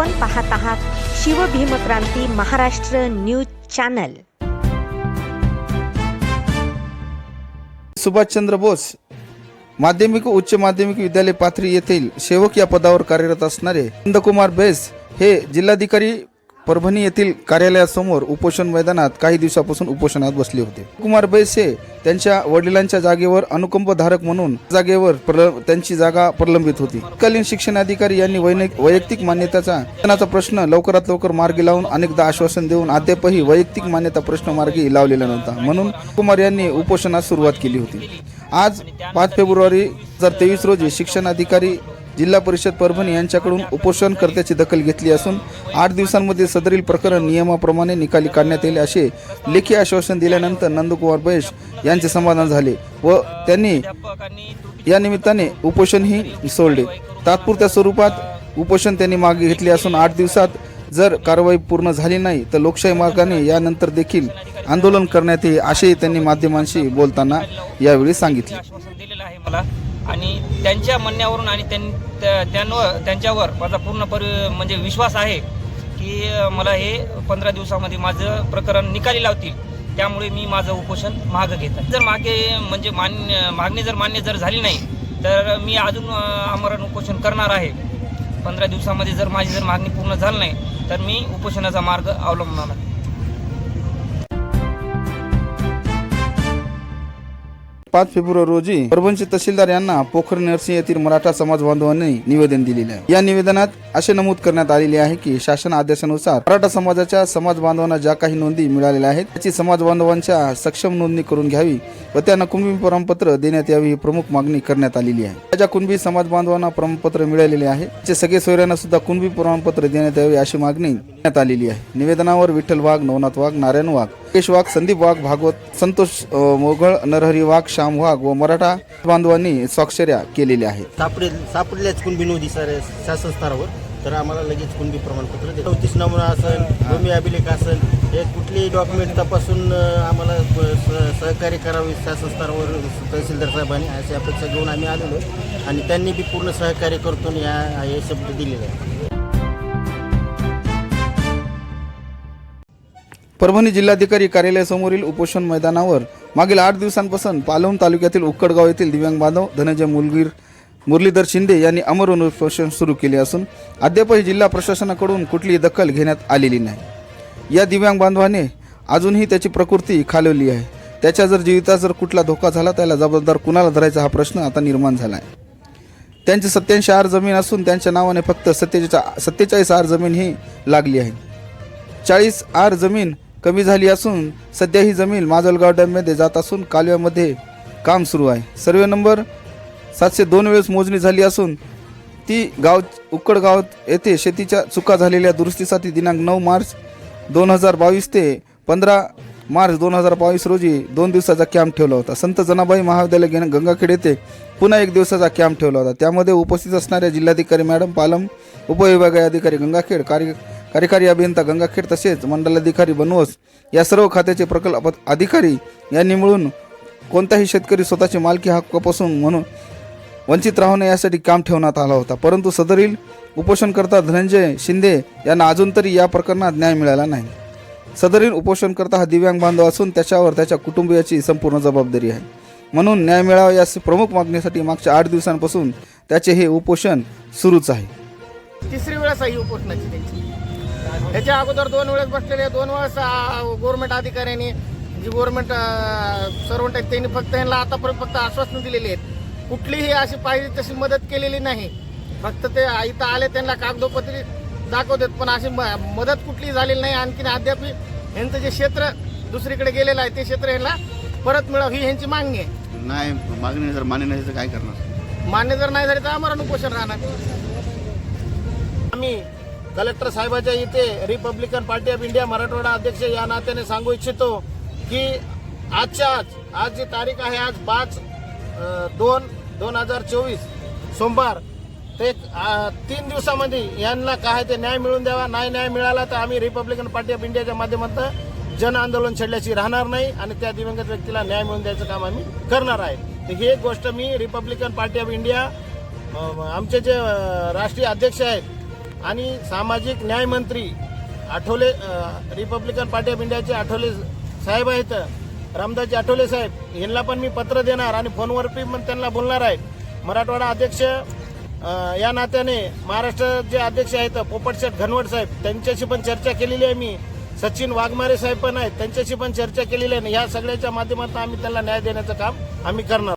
आपण पाहत आहात शिवभीमक्रांती महाराष्ट्र न्यूज चॅनल. सुभाषचंद्र बोस माध्यमिक व उच्च माध्यमिक विद्यालय पाथरी येथील सेवक या पदावर कार्यरत असणारे नंदकुमार बेस हे जिल्हाधिकारी परभणी येथील कार्यालयासमोर उपोषण मैदानात काही दिवसापासून उपोषणात बसले होते. कुमार बैसे त्यांच्या वडिलांच्या जागेवर अनुकंपधारक म्हणून जागेवर त्यांची जागा प्रलंबित होती. तत्कालीन शिक्षण अधिकारी यांनी वैनिक- वैयक्तिक मान्यताचा प्रश्न लवकरात लवकर मार्गी लावून अनेकदा आश्वासन देऊन अद्यापही वैयक्तिक मान्यता प्रश्न मार्गी लावलेला नव्हता. म्हणून कुमार यांनी उपोषणास सुरुवात केली होती. आज पाच फेब्रुवारी हजार तेवीस रोजी शिक्षण अधिकारी जिल्हा परिषद परभणी यांच्याकडून उपोषणकर्त्याची दखल घेतली असून आठ दिवसांमध्ये सदरील प्रकरण नियमाप्रमाणे निकाली काढण्यात येईल असे लेखी आश्वासन दिल्यानंतर नंदकुमार बैश यांचे समाधान झाले व त्यांनी या निमित्ताने उपोषणही सोडले. तात्पुरत्या स्वरूपात उपोषण त्यांनी मागे घेतले असून आठ दिवसात जर कारवाई पूर्ण झाली नाही तर लोकशाही मार्गाने यानंतर देखील आंदोलन करण्यात येईल असेही त्यांनी माध्यमांशी बोलताना यावेळी सांगितले. आणि त्यांच्या म्हणण्यावरून आणि त्यां- त्या- त्यांवर त्यांच्यावर माझा पूर्ण परि म्हणजे विश्वास आहे की मला हे पंधरा दिवसामध्ये माझं प्रकरण निकाली लावतील. त्यामुळे मी माझं उपोषण मागं घेत जर मागे म्हणजे मान्य मागणी जर मान्य जर झाली नाही तर मी अजून आमरण उपोषण करणार आहे. पंधरा दिवसामध्ये जर माझी जर मागणी पूर्ण झाली नाही तर मी उपोषणाचा मार्ग अवलंबणार आहे. पाच फेब्रुवारी रोजी परभणचे तहसीलदार यांना पोखर नरसिंह येथील मराठा समाज बांधवांनी निवेदन दिलेले आहे. या निवेदनात असे नमूद करण्यात आलेले आहे की शासन आदेशानुसार मराठा समाजाच्या समाज बांधवांना ज्या काही नोंदी मिळालेल्या आहेत त्याची समाज बांधवांच्या सक्षम नोंदणी करून घ्यावी व त्यांना कुणबी प्रमाणपत्र देण्यात यावी ही प्रमुख मागणी करण्यात आलेली आहे. ज्या कुणबी समाज बांधवांना प्रमाणपत्र मिळालेले आहे त्याचे सगळे सोयऱ्यांना सुद्धा कुणबी प्रमाणपत्र देण्यात यावे अशी मागणी करण्यात आलेली आहे. निवेदनावर विठ्ठल वाघ नवनाथ वाघ नारायण वाघ मुकेश वाघ संदीप वाघ भागवत संतोष अ, मोघळ नरहरी वाघ श्याम वाघ व मराठा बांधवांनी स्वाक्षऱ्या केलेल्या आहेत. सापडेल सापडल्याच कुणबी नोंदी सर शासन स्तरावर तर आम्हाला लगेच कुणबी प्रमाणपत्र देतो चौतीस नमुना असेल भूमी अभिलेख असेल हे कुठलेही डॉक्युमेंट तपासून आम्हाला सहकार्य करावे शासन स्तरावर तहसीलदार साहेबांनी अशी अपेक्षा घेऊन आम्ही आलेलो. आणि त्यांनी बी पूर्ण सहकार्य करतो या हे शब्द दिलेले आहे परभणी जिल्हाधिकारी कार्यालयासमोरील उपोषण मैदानावर मागील आठ दिवसांपासून पालवण तालुक्यातील उक्कडगाव येथील दिव्यांग बांधव धनंजय मुलगीर मुरलीधर शिंदे यांनी अमर उपोषण सुरू केले असून अद्यापही जिल्हा प्रशासनाकडून कुठलीही दखल घेण्यात आलेली नाही. या दिव्यांग बांधवाने अजूनही त्याची प्रकृती खालवली आहे. त्याच्या जर जीविता जर कुठला धोका झाला त्याला जबाबदार कुणाला धरायचा हा प्रश्न आता निर्माण झाला आहे त्यांची सत्याऐंशी आर जमीन असून त्यांच्या नावाने फक्त सत्तेचाळीस सत्तेचाळीस आर जमीन ही लागली आहे. चाळीस आर जमीन कमी झाली असून सध्या ही जमीन माजलगाव डॅममध्ये जात असून कालव्यामध्ये काम सुरू आहे. सर्वे नंबर सातशे दोन वेळेस मोजणी झाली असून ती गाव उक्कड गाव येथे शेतीच्या चुका झालेल्या दुरुस्तीसाठी दिनांक नऊ मार्च दोन हजार बावीस ते पंधरा मार्च दोन हजार बावीस रोजी दोन दिवसाचा कॅम्प ठेवला होता. संत जनाबाई महाविद्यालय गेन- गंगाखेड येथे पुन्हा एक दिवसाचा कॅम्प ठेवला होता. त्यामध्ये उपस्थित असणाऱ्या जिल्हाधिकारी मॅडम पालम उपविभागीय अधिकारी गंगाखेड कार्य कार्यकारी अभियंता गंगाखेड तसेच मंडलाधिकारी बनवस या सर्व खात्याचे प्रकल्प अधिकारी यांनी मिळून कोणताही शेतकरी स्वतःची मालकी हक्कापासून म्हणून वंचित राहू नये यासाठी काम ठेवण्यात आला होता. परंतु सदरील उपोषणकर्ता धनंजय शिंदे यांना अजून तरी या प्रकरणात न्याय मिळाला नाही. सदरील उपोषणकर्ता हा दिव्यांग बांधव असून त्याच्यावर त्याच्या कुटुंबियाची संपूर्ण जबाबदारी आहे. म्हणून न्याय मिळावा या प्रमुख मागणीसाठी मागच्या आठ दिवसांपासून त्याचे हे उपोषण सुरूच आहे. तिसरी वेळा उपोषणाची त्यांची. ह्याच्या अगोदर दोन वेळेस बसलेले दोन वेळेस गव्हर्नमेंट अधिकाऱ्यांनी जी गव्हर्नमेंट सर्वंट आहेत त्यांनी फक्त यांना आतापर्यंत फक्त आश्वासन दिलेली आहेत. कुठलीही अशी पाहिजे तशी मदत केलेली नाही. फक्त ते इथं आले त्यांना कागदोपत्री दाखवतात पण अशी म- मदत कुठली झालेली नाही. आणखीन अद्याप यांचं जे क्षेत्र दुसरीकडे गेलेलं आहे ते क्षेत्र यांना परत मिळावं ही यांची मागणी आहे. नाही मागणी जर मान्य नाही तर काय करणार? मान्य जर नाही झाली तर आम्हाला उपोषण राहणार. आम्ही कलेक्टर साहेबाच्या इथे republican party of India Marathwada अध्यक्ष या नात्याने सांगू इच्छितो की आजच्या आज आज जी तारीख आहे आज पाच दोन दोन हजार चोवीस सोमवार ते तीन दिवसामध्ये यांना काय ते न्याय मिळून द्यावा नाही न्याय मिळाला तर आम्ही रिपब्लिकन पार्टी ऑफ इंडियाच्या माध्यमातून जन आंदोलन छेडल्याची राहणार नाही आणि त्या दिवंगत व्यक्तीला न्याय मिळवून द्यायचं काम आम्ही करणार आहे. तर ही एक गोष्ट मी रिपब्लिकन पार्टी ऑफ इंडिया आमचे जे राष्ट्रीय अध्यक्ष आहेत आणि सामाजिक न्याय मंत्री आठवले रिपब्लिकन पार्टी ऑफ इंडियाचे आठवले साहेब आहेत रामदासजी आठवले साहेब. यांना पण मी पत्र देणार आणि फोनवर पण त्यांना बोलणार आहे. मराठवाडा अध्यक्ष या नात्याने महाराष्ट्र जे अध्यक्ष आहेत पोपटशेठ घनवट साहेब त्यांच्याशी पण चर्चा केलेली आहे मी. सचिन वाघमारे साहेब पण आहेत त्यांच्याशी पण चर्चा केलेली आहे. या सगळ्याच्या माध्यमातून आम्ही त्यांना न्याय देण्याचं काम आम्ही करणार.